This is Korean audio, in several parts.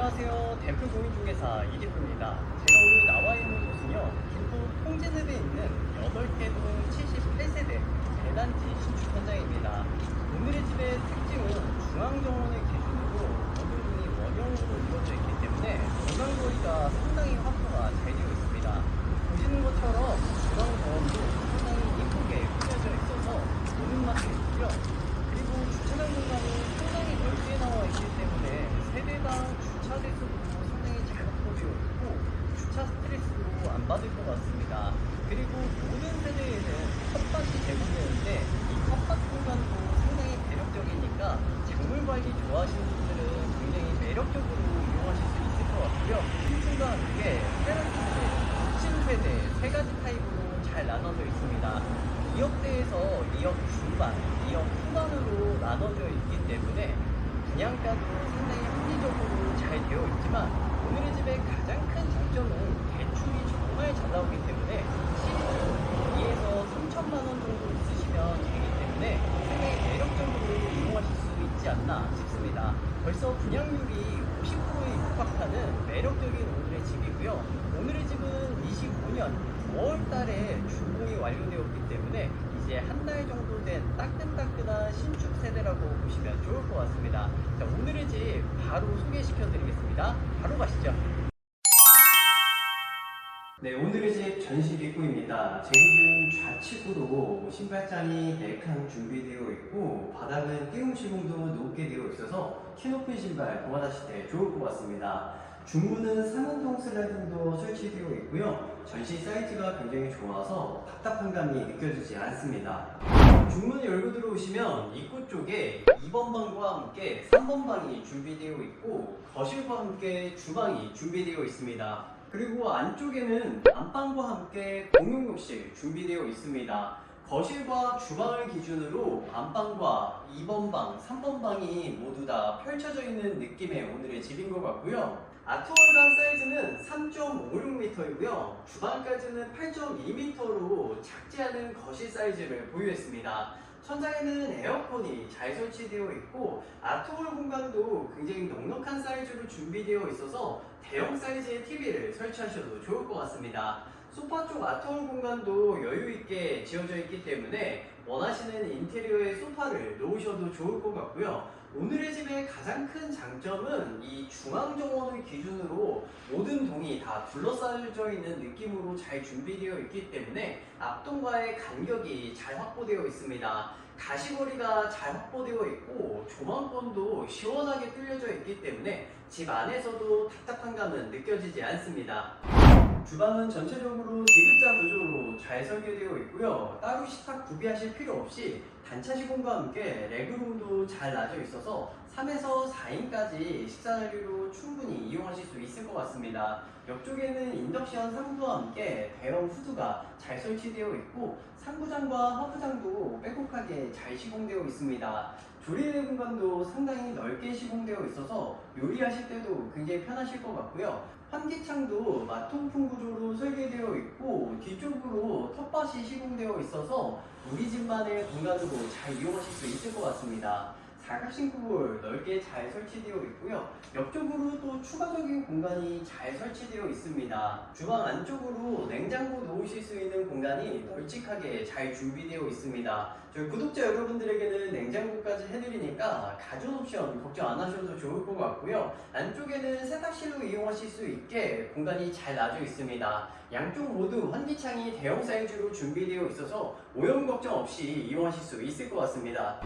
안녕하세요. 댐프 공인중개사 이기표입니다. 제가 오늘 나와 있는 곳은요. 김포 홍제읍에 있는 8개 동 78세대 대단지 신축 현장입니다. 오늘의 집의 특징은 중앙정원을 기준으로 모든 동이 원형으로 이루어져 있기 때문에 중앙거리가 상당히 확보가 잘 되어 있습니다. 보시는 것처럼 중앙정원도 상당히 예쁘게 꾸며져 있어서 보는 맛도 있고요. 그리고 주차장 공간이 상당히 넓게 나와 있기 때문에 대수도 상당히 잘 확보되어 있고 주차 스트레스도 안 받을 것 같습니다. 그리고 모든 세대에는 텃밭이 제공되는데 이 텃밭 공간도 상당히 매력적이니까 작물 관리 좋아하시는 분들은 굉장히 매력적으로 이용하실 수 있을 것 같고요. 층층과 함께 테라스 세대, 2층 세대 세 가지 타입으로 잘 나눠져 있습니다. 2억대에서 2억 중반, 2억 후반으로 나눠져 있기 때문에 분 양가도 상당히 합리적으로 잘 되어 있지만 오늘의 집의 가장 큰 장점은 대출이 정말 잘 나오기 때문에 시세는 2에서 3천만 원 정도 있으시면 되기 때문에 상당히 매력적으로 이용하실 수 있지 않나 싶습니다. 벌써 분양률이 50%에 육박하는 매력적인 오늘의 집이고요. 오늘의 집은 25년 5월 달에 준공이 완료되었기 때문에 이제 한 달 정도 된 따끈따끈한 신축 세대라고 보시면 좋을 것 같습니다. 자, 오늘의 집 바로 소개시켜 드리겠습니다. 바로 가시죠. 네, 오늘의 집 전실 입구입니다. 제 기준 좌측으로 신발장이 4칸 준비되어 있고 바닥은 띄움 시공도 높게 되어 있어서 키 높은 신발 보관하실 때 좋을 것 같습니다. 중문은 상은동 슬라이딩도 설치되어 있고요. 전시 사이즈가 굉장히 좋아서 답답한 감이 느껴지지 않습니다. 중문을 열고 들어오시면 입구 쪽에 2번 방과 함께 3번 방이 준비되어 있고 거실과 함께 주방이 준비되어 있습니다. 그리고 안쪽에는 안방과 함께 공용욕실 준비되어 있습니다. 거실과 주방을 기준으로 안방과 2번 방, 3번 방이 모두 다 펼쳐져 있는 느낌의 오늘의 집인 것 같고요. 아트월간 사이즈는 3.56m이고요. 주방까지는 8.2m로 작지 않은 거실 사이즈를 보유했습니다. 천장에는 에어컨이 잘 설치되어 있고 아트홀 공간도 굉장히 넉넉한 사이즈로 준비되어 있어서 대형 사이즈의 TV를 설치하셔도 좋을 것 같습니다. 소파 쪽 아트홀 공간도 여유 있게 지어져 있기 때문에 원하시는 인테리어의 소파를 놓으셔도 좋을 것 같고요. 오늘의 집의 가장 큰 장점은 이 중앙 정원을 기준으로 모든 동이 다 둘러싸여져 있는 느낌으로 잘 준비되어 있기 때문에 앞동과의 간격이 잘 확보되어 있습니다. 가시거리가 잘 확보되어 있고 조망권도 시원하게 뚫려져 있기 때문에 집 안에서도 답답한 감은 느껴지지 않습니다. 주방은 전체적으로 디귿자 구조로 잘 설계되어 있고요. 따로 식탁 구비하실 필요 없이 단차 시공과 함께 레그룸도 잘 놔져 있어서 3에서 4인까지 식사 자리로 충분히 이용하실 수 있을 것 같습니다. 옆쪽에는 인덕션 상부와 함께 대형 후드가 잘 설치되어 있고 상부장과 하부장도 빼곡하게 잘 시공되어 있습니다. 조리대 공간도 상당히 넓게 시공되어 있어서 요리하실 때도 굉장히 편하실 것 같고요. 환기창도 마통풍 구조로 설계되어 있고 뒤쪽으로 텃밭이 시공되어 있어서 우리 집만의 공간으로 잘 이용하실 수 있을 것 같습니다. 사각싱크볼 넓게 잘 설치되어 있고요. 옆쪽으로 또 추가적인 공간이 잘 설치되어 있습니다. 주방 안쪽으로 냉장고 놓으실 수 있는 공간이 널찍하게 잘 준비되어 있습니다. 저희 구독자 여러분들에게는 냉장고까지 해드리니까 가전 옵션 걱정 안 하셔도 좋을 것 같고요. 안쪽에는 세탁실로 이용하실 수 있게 공간이 잘 놔져 있습니다. 양쪽 모두 환기창이 대형 사이즈로 준비되어 있어서 오염 걱정 없이 이용하실 수 있을 것 같습니다.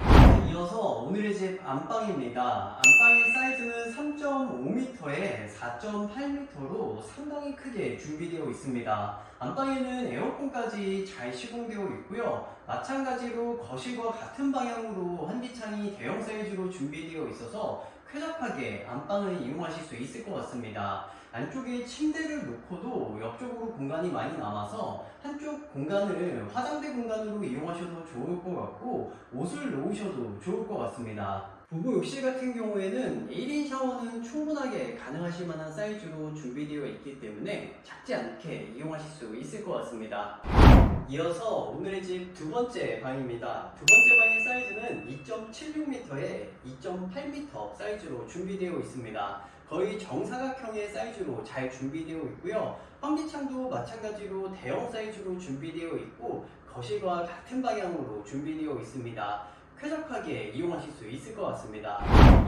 이어서 오늘의 집 안방입니다. 안방의 사이즈는 3.5m에 4.8m로 상당히 크게 준비되어 있습니다. 안방에는 에어컨까지 잘 시공되어 있고요. 마찬가지로 거실과 같은 방향으로 환기창이 대형 사이즈로 준비되어 있어서 쾌적하게 안방을 이용하실 수 있을 것 같습니다. 안쪽에 침대를 놓고도 옆쪽으로 공간이 많이 남아서 한쪽 공간을 화장대 공간으로 이용하셔도 좋을 것 같고 옷을 놓으셔도 좋을 것 같습니다. 부부 욕실 같은 경우에는 1인 샤워는 충분하게 가능하실 만한 사이즈로 준비되어 있기 때문에 작지 않게 이용하실 수 있을 것 같습니다. 이어서 오늘의 집 두 번째 방입니다. 두 번째 방의 사이즈는 2.76m에 2.8m 사이즈로 준비되어 있습니다. 거의 정사각형의 사이즈로 잘 준비되어 있고요. 환기창도 마찬가지로 대형 사이즈로 준비되어 있고 거실과 같은 방향으로 준비되어 있습니다. 쾌적하게 이용하실 수 있을 것 같습니다.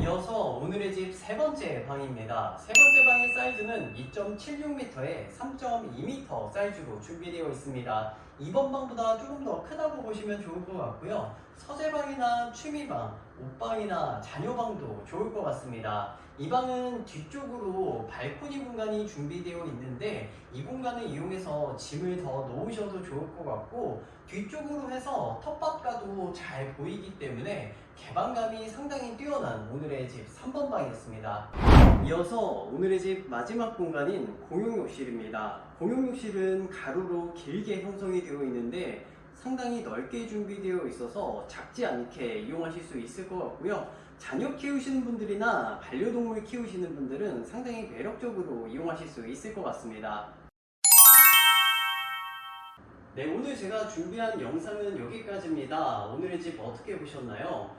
이어서 오늘의 집 세 번째 방입니다. 세 번째 방의 사이즈는 2.76m에 3.2m 사이즈로 준비되어 있습니다. 이번 방보다 조금 더 크다고 보시면 좋을 것 같고요. 서재방이나 취미방, 옷방이나 자녀방도 좋을 것 같습니다. 이 방은 뒤쪽으로 발코니 공간이 준비되어 있는데 이 공간을 이용해서 짐을 더 놓으셔도 좋을 것 같고 뒤쪽으로 해서 텃밭가도 잘 보이기 때문에 개방감이 상당히 뛰어난 오늘의 집 3번 방이었습니다. 이어서 오늘의 집 마지막 공간인 공용욕실입니다. 공용욕실은 가로로 길게 형성이 되어 있는데 상당히 넓게 준비되어 있어서 작지 않게 이용하실 수 있을 것 같고요. 자녀 키우시는 분들이나 반려동물 키우시는 분들은 상당히 매력적으로 이용하실 수 있을 것 같습니다. 네, 오늘 제가 준비한 영상은 여기까지입니다. 오늘의 집 어떻게 보셨나요?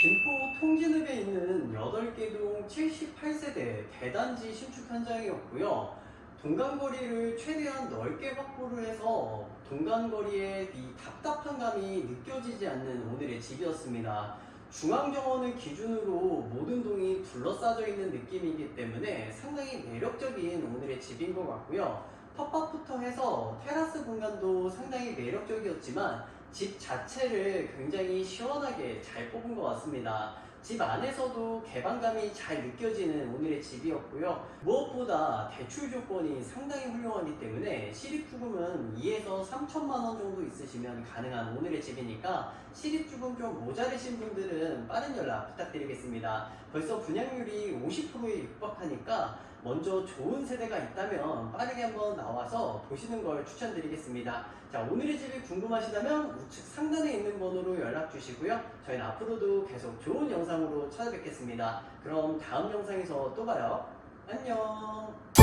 김포 통진읍에 있는 8개 동 78세대 대단지 신축 현장이었고요. 동간거리를 최대한 넓게 확보를 해서 동간거리의 이 답답한 감이 느껴지지 않는 오늘의 집이었습니다. 중앙정원을 기준으로 모든 동이 둘러싸져 있는 느낌이기 때문에 상당히 매력적인 오늘의 집인 것 같고요. 텃밭부터 해서 테라스 공간도 상당히 매력적이었지만 집 자체를 굉장히 시원하게 잘 뽑은 것 같습니다. 집 안에서도 개방감이 잘 느껴지는 오늘의 집이었고요. 무엇보다 대출 조건이 상당히 훌륭하기 때문에 실입주금은 2에서 3천만 원 정도 있으시면 가능한 오늘의 집이니까 실입주금 좀 모자르신 분들은 빠른 연락 부탁드리겠습니다. 벌써 분양률이 50%에 육박하니까 먼저 좋은 세대가 있다면 빠르게 한번 나와서 보시는 걸 추천드리겠습니다. 자, 오늘의 집이 궁금하시다면 우측 상단에 있는 번호로 연락 주시고요. 저희는 앞으로도 계속 좋은 영상으로 찾아뵙겠습니다. 그럼 다음 영상에서 또 봐요. 안녕.